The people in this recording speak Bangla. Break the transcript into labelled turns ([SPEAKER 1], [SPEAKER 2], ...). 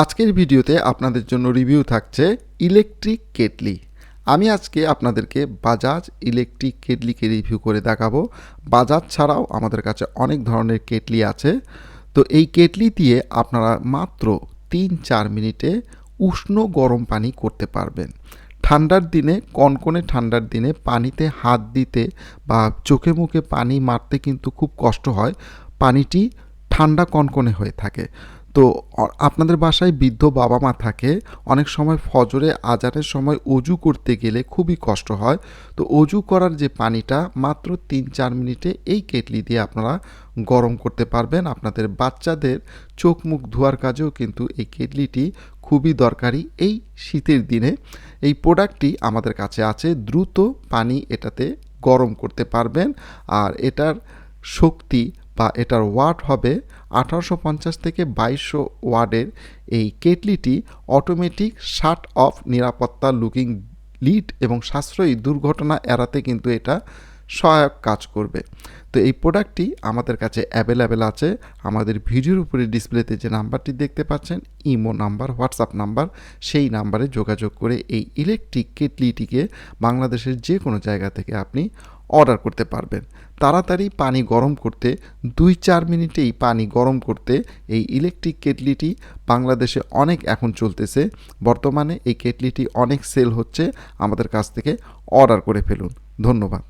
[SPEAKER 1] আজকের ভিডিওতে আপনাদের জন্য রিভিউ থাকছে ইলেকট্রিক কেটলি। আমি আজকে আপনাদেরকে বাজাজ ইলেকট্রিক কেটলিকে রিভিউ করে দেখাবো। বাজাজ ছাড়াও আমাদের কাছে অনেক ধরনের কেটলি আছে। তো এই কেটলি দিয়ে আপনারা মাত্র তিন চার মিনিটে উষ্ণ গরম পানি করতে পারবেন। ঠান্ডার দিনে, কনকনে ঠান্ডার দিনে পানিতে হাত দিতে বা চোখে মুখে পানি মারতে কিন্তু খুব কষ্ট হয়। পানিটি ঠান্ডা কনকনে হয়ে থাকে। তো আপনাদের বাসায় বৃদ্ধ বাবা মা থাকে, অনেক সময় ফজরে, আজানের সময় অজু করতে গেলে খুবই কষ্ট হয়। তো অজু করার যে পানিটা, মাত্র তিন চার মিনিটে এই কেটলি দিয়ে আপনারা গরম করতে পারবেন। আপনাদের বাচ্চাদের চোখ মুখ ধোয়ার কাজেও কিন্তু এই কেটলিটি খুবই দরকারি এই শীতের দিনে। এই প্রোডাক্টটি আমাদের কাছে আছে, দ্রুত পানি এটাতে গরম করতে পারবেন। আর এটার শক্তি বা এটার ওয়াট হবে আঠারোশো পঞ্চাশ থেকে বাইশশো ওয়ার্ডের এই কেটলিটি অটোমেটিক শাট অফ নিরাপত্তা লুকিং লিড এবং সাশ্রয়ী দুর্ঘটনা এড়াতে কিন্তু এটা সহায়ক কাজ করবে। তো এই প্রোডাক্টটি আমাদের কাছে অ্যাভেলেবেল আছে। আমাদের ভিডিওর উপরে ডিসপ্লেতে যে নাম্বারটি দেখতে পাচ্ছেন, ইমো নাম্বার, হোয়াটসঅ্যাপ নাম্বার, সেই নাম্বারে যোগাযোগ করে এই ইলেকট্রিক কেটলিটিকে বাংলাদেশের যে কোনো জায়গা থেকে আপনি অর্ডার করতে পারবেন। তাড়াতাড়ি পানি গরম করতে, দুই চার মিনিটেই পানি গরম করতে এই ইলেকট্রিক কেটলিটি বাংলাদেশে অনেক এখন চলতেছে। বর্তমানে এই কেটলিটি অনেক সেল হচ্ছে। আমাদের কাছ থেকে অর্ডার করে ফেলুন। ধন্যবাদ।